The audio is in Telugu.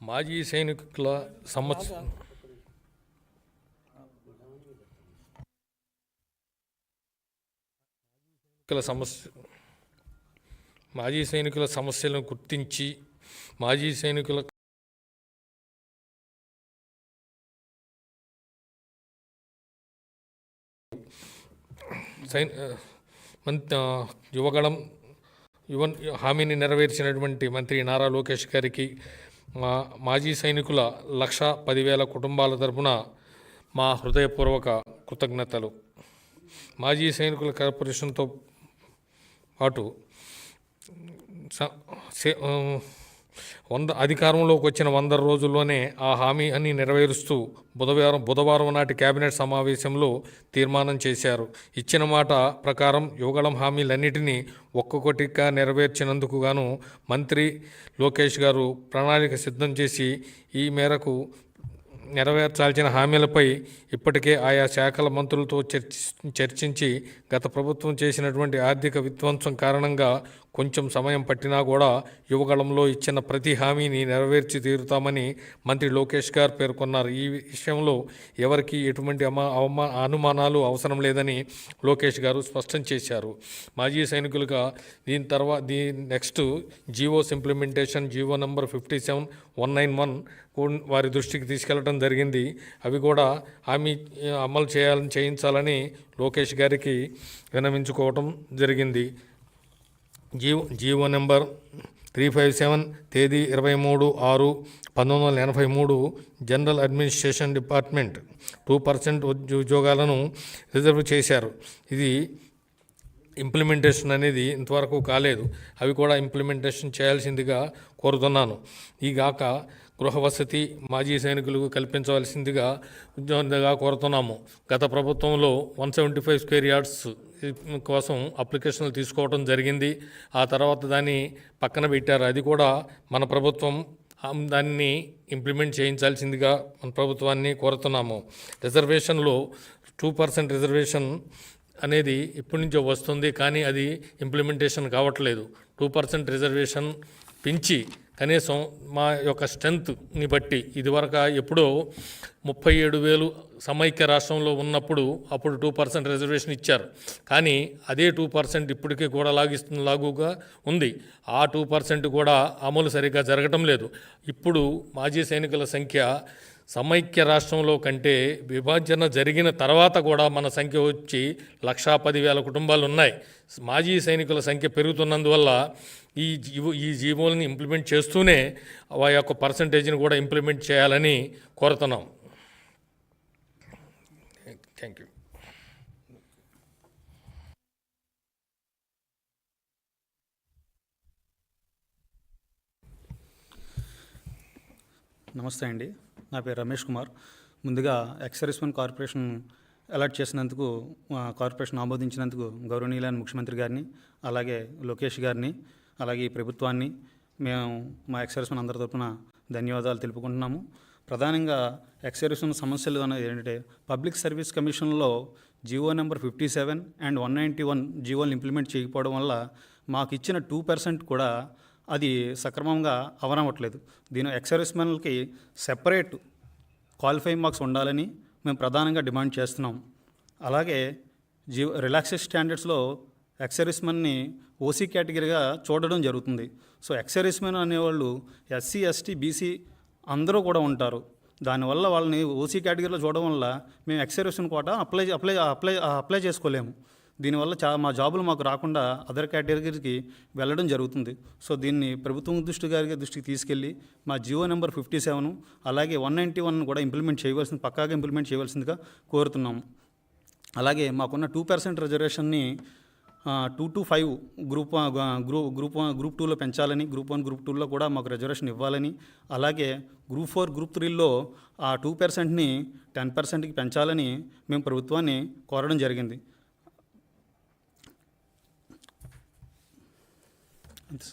మాజీ సైనికుల సంవత్స సమస్య మాజీ సైనికుల సమస్యలను గుర్తించి మాజీ సైనికుల సైన్ మంత్ యువగళం యువ హామీని నెరవేర్చినటువంటి మంత్రి నారా లోకేష్ గారికి మా మాజీ సైనికుల లక్ష పదివేల కుటుంబాల తరపున మా హృదయపూర్వక కృతజ్ఞతలు. మాజీ సైనికుల కార్పొరేషన్తో పాటు సే- వంద అధికారంలోకి వచ్చిన వంద రోజుల్లోనే ఆ హామీ అని నెరవేరుస్తూ బుధవారం బుధవారం నాటి కేబినెట్ సమావేశంలో తీర్మానం చేశారు. ఇచ్చిన మాట ప్రకారం యువగళం హామీలన్నిటినీ ఒక్కొక్కటిగా నెరవేర్చినందుకు గాను మంత్రి లోకేష్ గారు ప్రణాళిక సిద్ధం చేసి ఈ మేరకు నెరవేర్చాల్సిన హామీలపై ఇప్పటికే ఆయా శాఖల మంత్రులతో చర్చి చర్చించి గత ప్రభుత్వం చేసినటువంటి ఆర్థిక విధ్వంసం కారణంగా కొంచెం సమయం పట్టినా కూడా యువగళంలో ఇచ్చిన ప్రతి హామీని నెరవేర్చి తీరుతామని మంత్రి లోకేష్ గారు పేర్కొన్నారు. ఈ విషయంలో ఎవరికి ఎటువంటి అమా అవమా అనుమానాలు అవసరం లేదని లోకేష్ గారు స్పష్టం చేశారు. మాజీ సైనికులుగా దీని తర్వాత the next GOs implementation GO number fifty seven one nine one వారి దృష్టికి తీసుకెళ్ళడం జరిగింది. అవి కూడా హామీ అమలు చేయాలని చేయించాలని లోకేష్ గారికి వినవించుకోవటం జరిగింది. GO GO number three five seven తేదీ ఇరవై మూడు ఆరు పంతొమ్మిది వందల ఎనభై మూడు general administration department two percent ఉద్యోగాలను రిజర్వ్ చేశారు. ఇది ఇంప్లిమెంటేషన్ అనేది ఇంతవరకు కాలేదు. అవి కూడా ఇంప్లిమెంటేషన్ చేయాల్సిందిగా కోరుతున్నాను. ఈగాక గాక గృహవసతి మాజీ సైనికులకు కల్పించవలసిందిగా ఉద్యోగంగా కోరుతున్నాము. గత ప్రభుత్వంలో one seventy five square yards కోసం అప్లికేషన్లు తీసుకోవడం జరిగింది. ఆ తర్వాత దాన్ని పక్కన పెట్టారు. అది కూడా మన ప్రభుత్వం దాన్ని ఇంప్లిమెంట్ చేయించాల్సిందిగా మన ప్రభుత్వాన్ని కోరుతున్నాము. రిజర్వేషన్లో టూ పర్సెంట్ రిజర్వేషన్ అనేది ఇప్పటి నుంచో వస్తుంది. కానీ అది ఇంప్లిమెంటేషన్ కావట్లేదు. టూ పర్సెంట్ రిజర్వేషన్ పెంచి కనీసం మా యొక్క స్ట్రెంత్ని బట్టి ఇదివరకు ఎప్పుడో ముప్పై ఏడు వేలు సమైక్య రాష్ట్రంలో ఉన్నప్పుడు అప్పుడు టూ పర్సెంట్ రిజర్వేషన్ ఇచ్చారు. కానీ అదే టూ పర్సెంట్ ఇప్పటికీ కూడా లాగిస్తున్న లాగుగా ఉంది. ఆ టూ పర్సెంట్ కూడా అమలు సరిగ్గా జరగటం లేదు. ఇప్పుడు మాజీ సైనికుల సంఖ్య సమైక్య రాష్ట్రంలో కంటే విభజన జరిగిన తర్వాత కూడా మన సంఖ్య వచ్చి లక్షా పదివేల కుటుంబాలు ఉన్నాయి. మాజీ సైనికుల సంఖ్య పెరుగుతున్నందువల్ల ఈ జీవో ఈ జీవోలను ఇంప్లిమెంట్ చేస్తూనే ఆ యొక్క పర్సంటేజ్ని కూడా ఇంప్లిమెంట్ చేయాలని కోరుతున్నాం. Thank you. నమస్తే అండి. నా పేరు రమేష్ కుమార్. ముందుగా ఎక్సర్విస్మెన్ కార్పొరేషన్ అలర్ట్ చేసినందుకు కార్పొరేషన్ ఆమోదించినందుకు గౌరవనీయులైన ముఖ్యమంత్రి గారిని అలాగే లోకేష్ గారిని అలాగే ఈ ప్రభుత్వాన్ని మేము మా ఎక్సర్విస్మెన్ అందరి తరఫున ధన్యవాదాలు తెలుపుకుంటున్నాము. ప్రధానంగా ఎక్సర్విస్మెన్ సమస్యలు అనేది ఏంటంటే పబ్లిక్ సర్వీస్ కమిషన్లో GO number fifty seven and one ninety one జియోలు implement చేయకపోవడం వల్ల మాకు ఇచ్చిన టూ పర్సెంట్ కూడా అది సక్రమంగా అవనవట్లేదు దీని ఎక్సర్విస్మెన్లకి సెపరేట్ క్వాలిఫైయింగ్ మార్క్స్ ఉండాలని మేము ప్రధానంగా డిమాండ్ చేస్తున్నాం. అలాగే జియో రిలాక్సేషన్ స్టాండర్డ్స్లో ఎక్సర్విస్మెన్ని ఓసీ కేటగిరీగా చూడడం జరుగుతుంది. సో ఎక్సర్విస్మెన్ అనేవాళ్ళు ఎస్సీ ఎస్టీ బీసీ అందరూ కూడా ఉంటారు. దానివల్ల వాళ్ళని ఓసీ కేటగిరీలో చూడడం వల్ల మేము ex servicemen quota apply apply apply apply చేసుకోలేము. దీనివల్ల చా మా జాబులు మాకు రాకుండా అదర్ కేటగిరీకి వెళ్ళడం జరుగుతుంది. సో దీన్ని ప్రభుత్వం దృష్టి గారి దృష్టికి తీసుకెళ్ళి మా జియో నెంబర్ ఫిఫ్టీ సెవెన్ అలాగే వన్ నైంటీ వన్ కూడా ఇంప్లిమెంట్ చేయవలసింది పక్కాగా ఇంప్లిమెంట్ చేయవలసిందిగా కోరుతున్నాము. అలాగే మాకున్న two percent రిజర్వేషన్ని two two five group group group group టూలో పెంచాలని గ్రూప్ వన్ గ్రూప్ టూలో కూడా మాకు రిజర్వేషన్ ఇవ్వాలని. అలాగే గ్రూప్ ఫోర్ గ్రూప్ త్రీలో ఆ టూ పర్సెంట్ని టెన్ పర్సెంట్కి పెంచాలని మేము ప్రభుత్వాన్ని కోరడం జరిగింది. అంతే